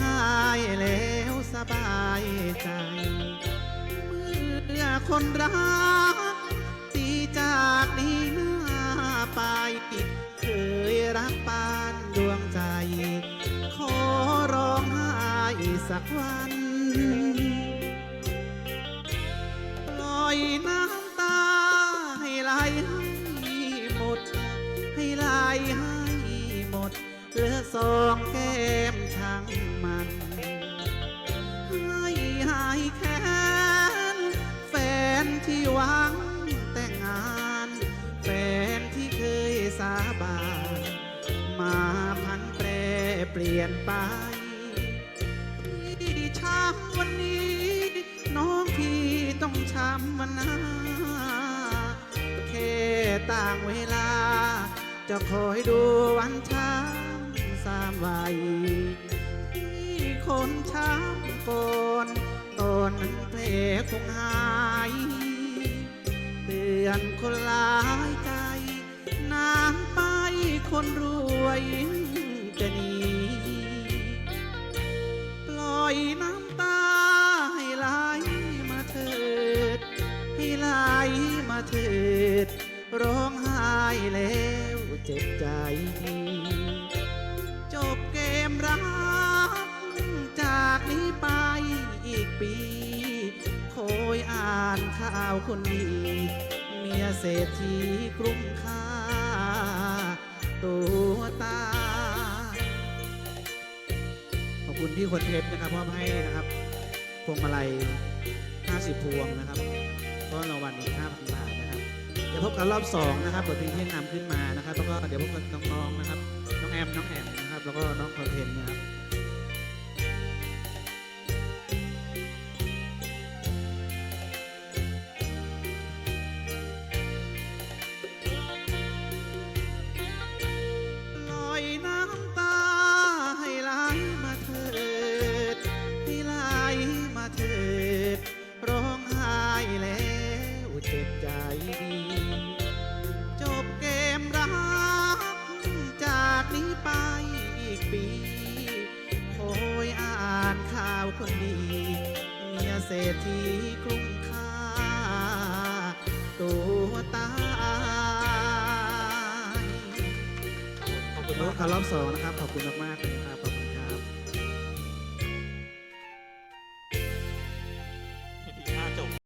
หายแล้วสบายใจ เมื่อคนรักตีจากนี้หน้าไปเคยรักปานดวงใจ ขอร้องไห้สักวันปล่อยน้ำตาให้ไหลให้หมด ให้ไหลให้หมดเหลือสองแก้ บาน มาพันแปรเปลี่ยนไปที่ช้ำวันนี้ น้องพี่ต้องช้ำวันหน้าแค่ต่างเวลา จะคอยดูวันช้ำสามวัยที่คนช้ำก่อนตอนนั้นเพลคงหายเตือนคนลาย คนรวยจะหนีปล่อยน้ำตาให้ไหลมาเถิด ให้ไหลมาเถิด ร้องไห้แล้วเจ็บใจ จบเกมรักจากนี้ไปอีกปีคอยอ่านข่าวคนดี เมียเศรษฐีกรุงคา ตัวตา ขอบคุณที่คนเทปนะครับมอบให้นะครับพวงมาลัย 50 พวงนะครับก็รางวัลอีก5,000บาทนะครับเดี๋ยวพบกันรอบ 2 นะครับบทเพลงที่นำขึ้นมานะครับ แล้วก็เดี๋ยวพบกันน้องๆนะครับ น้องแอม น้องแอมนะครับ แล้วก็น้องคอนเทนต์นะครับ ดี จบเกมรัก จากนี้ไปอีกปีคอยอ่านข่าวคนดีเมียเศรษฐีกรุงค่าตัวตายขอบคุณรอบคารอบสองนะครับ ขอบคุณมากๆเลย